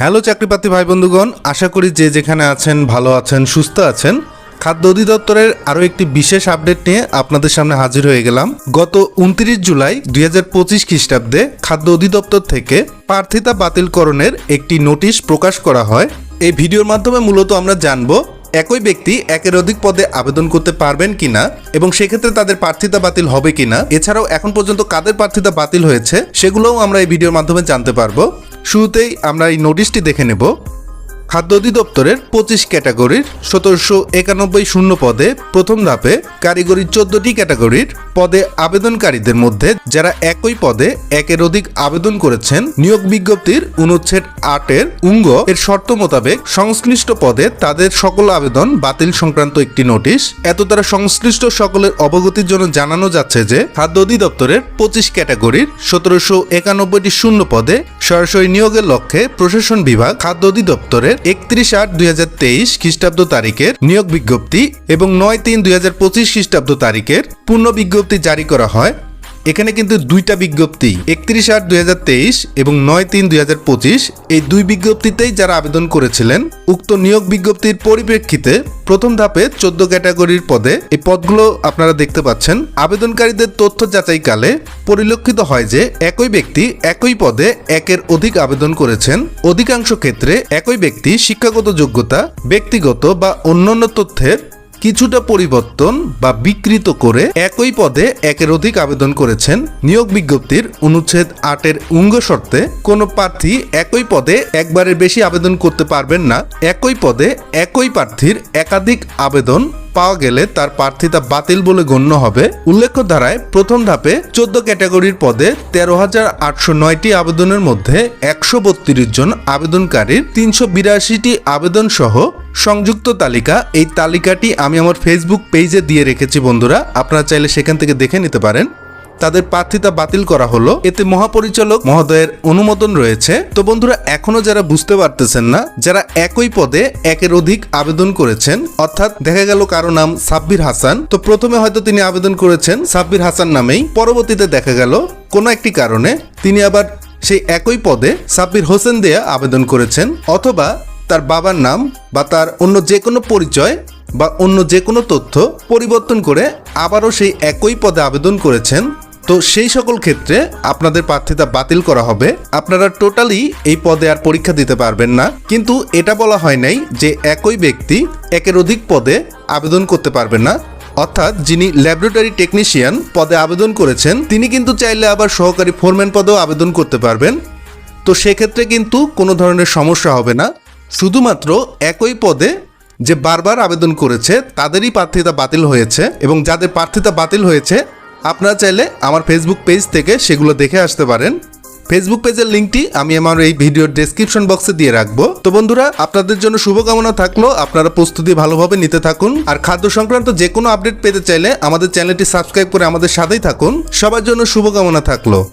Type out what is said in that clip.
Hello চাকরিপ্রার্থী ভাই বন্ধুগণ আশা করি যে যেখানে আছেন, ভালো আছেন, সুস্থ আছেন। খাদ্য অধিদপ্তরের আরও একটি বিশেষ আপডেট নিয়ে আপনাদের সামনে হাজির হয়ে গেলাম। গত উনত্রিশ জুলাই দুই হাজার পঁচিশ খ্রিস্টাব্দে খাদ্য অধিদপ্তর থেকে প্রার্থিতা বাতিলকরণের একটি নোটিশ প্রকাশ করা হয়। এই ভিডিওর মাধ্যমে মূলত আমরা জানব, একই ব্যক্তি একের অধিক পদে আবেদন করতে পারবেন কিনা এবং সেক্ষেত্রে তাদের প্রার্থিতা বাতিল হবে কিনা। এছাড়াও এখন পর্যন্ত কাদের প্রার্থিতা বাতিল হয়েছে, সেগুলোও আমরা এই ভিডিওর মাধ্যমে জানতে পারব। শুরুতেই আমরা এই নোটিশটি দেখে নেব। খাদ্য অধিদপ্তরের পঁচিশ ক্যাটাগরির সতেরোশো একানব্বই শূন্য পদে প্রথম ধাপে কারিগরি চোদ্দটি ক্যাটাগরির পদে আবেদনকারীদের মধ্যে যারা একই পদে একের অধিক আবেদন করেছেন, নিয়োগ বিজ্ঞপ্তির অনুচ্ছেদ আটের উঙ্গ এর শর্ত মোতাবেক সংশ্লিষ্ট পদে তাদের সকল আবেদন বাতিল সংক্রান্ত একটি নোটিশ। এত দ্বারা সংশ্লিষ্ট সকলের অবগতির জন্য জানানো যাচ্ছে যে, খাদ্য অধিদপ্তরের পঁচিশ ক্যাটাগরির সতেরোশো একানব্বইটি শূন্য পদে সরাসরি নিয়োগের লক্ষ্যে প্রশাসন বিভাগ, খাদ্য অধিদপ্তরের একত্রিশ আট দুই হাজার তেইশ খ্রিস্টাব্দ তারিখের নিয়োগ বিজ্ঞপ্তি এবং নয় তিন দুই হাজার পঁচিশ খ্রিস্টাব্দ তারিখের পূর্ণ বিজ্ঞপ্তি জারি করা হয়। এখানে কিন্তু দুইটা বিজ্ঞপ্তি, একত্রিশ আট দুই এবং নয় তিন দুই এই দুই বিজ্ঞপ্তিতেই যারা আবেদন করেছিলেন, উক্ত নিয়োগ বিজ্ঞপ্তির পরিপ্রেক্ষিতে প্রথম ধাপে চোদ্দ ক্যাটাগরির পদে এই পদগুলো আপনারা দেখতে পাচ্ছেন। আবেদনকারীদের তথ্য যাচাইকালে পরিলক্ষিত হয় যে একই ব্যক্তি একই পদে একের অধিক আবেদন করেছেন। অধিকাংশ ক্ষেত্রে একই ব্যক্তি শিক্ষাগত যোগ্যতা, ব্যক্তিগত বা অন্যান্য তথ্যের কিছুটা পরিবর্তন বা বিকৃত করে একই পদে একের অধিক আবেদন করেছেন। নিয়োগ বিজ্ঞপ্তির অনুচ্ছেদ আটের উঙ্গ শর্তে কোনো প্রার্থী একই পদে একবারের বেশি আবেদন করতে পারবেন না। একই পদে একই প্রার্থীর একাধিক আবেদন পাওয়া গেলে তার প্রার্থিতা বাতিল বলে গণ্য হবে। উল্লেখ্য ধারায় প্রথম ধাপে চোদ্দ ক্যাটাগরির পদে তেরো হাজার আটশো নয়টি আবেদনের মধ্যে একশো বত্রিশ জন আবেদনকারীর তিনশো বিরাশিটি আবেদন সহ সংযুক্ত তালিকা, এই তালিকাটি আমি আমার ফেসবুক পেজে দিয়ে রেখেছি বন্ধুরা। আপনারা চাইলে সেখান থেকে দেখে নিতে পারেন। তাদের প্রার্থিতা বাতিল করা হলো। এতে মহাপরিচালক মহোদয়ের অনুমোদন রয়েছে। তো বন্ধুরা, এখনও যারা বুঝতে পারতেছেন না, যারা একই পদে একের অধিক আবেদন করেছেন, অর্থাৎ দেখা গেল কারও নাম সাব্বির হাসান, তো প্রথমে হয়তো তিনি আবেদন করেছেন সাব্বির হাসান নামেই। পরবর্তীতে দেখা গেল কোনো একটি কারণে তিনি আবার সেই একই পদে সাব্বির হোসেন দেয়া আবেদন করেছেন, অথবা তার বাবার নাম বা তার অন্য যে কোনো পরিচয় বা অন্য যে কোনো তথ্য পরিবর্তন করে আবারও সেই একই পদে আবেদন করেছেন। তো সেই সকল ক্ষেত্রে আপনাদের প্রার্থিতা বাতিল করা হবে। আপনারা টোটালি এই পদে আর পরীক্ষা দিতে পারবেন না। কিন্তু এটা বলা হয় নাই যে একই ব্যক্তি একের অধিক পদে আবেদন করতে পারবেন না। অর্থাৎ যিনি ল্যাবরেটরি টেকনিশিয়ান পদে আবেদন করেছেন, তিনি কিন্তু চাইলে আবার সহকারী ফোরম্যান পদেও আবেদন করতে পারবেন। তো সেক্ষেত্রে কিন্তু কোনো ধরনের সমস্যা হবে না। শুধুমাত্র একই পদে যে বারবার আবেদন করেছে, তাদেরই প্রার্থিতা বাতিল হয়েছে এবং যাদের প্রার্থিতা বাতিল হয়েছে, আপনারা চাইলে আমার ফেসবুক পেজ থেকে সেগুলো দেখে আসতে পারেন। ফেসবুক পেজের লিঙ্কটি আমি আমার এই ভিডিওর ডেসক্রিপশন বক্সে দিয়ে রাখব। তো বন্ধুরা, আপনাদের জন্য শুভকামনা থাকল। আপনারা প্রস্তুতি ভালোভাবে নিতে থাকুন। আর খাদ্য সংক্রান্ত যে কোনো আপডেট পেতে চাইলে আমাদের চ্যানেলটি সাবস্ক্রাইব করে আমাদের সাথেই থাকুন। সবার জন্য শুভকামনা থাকল।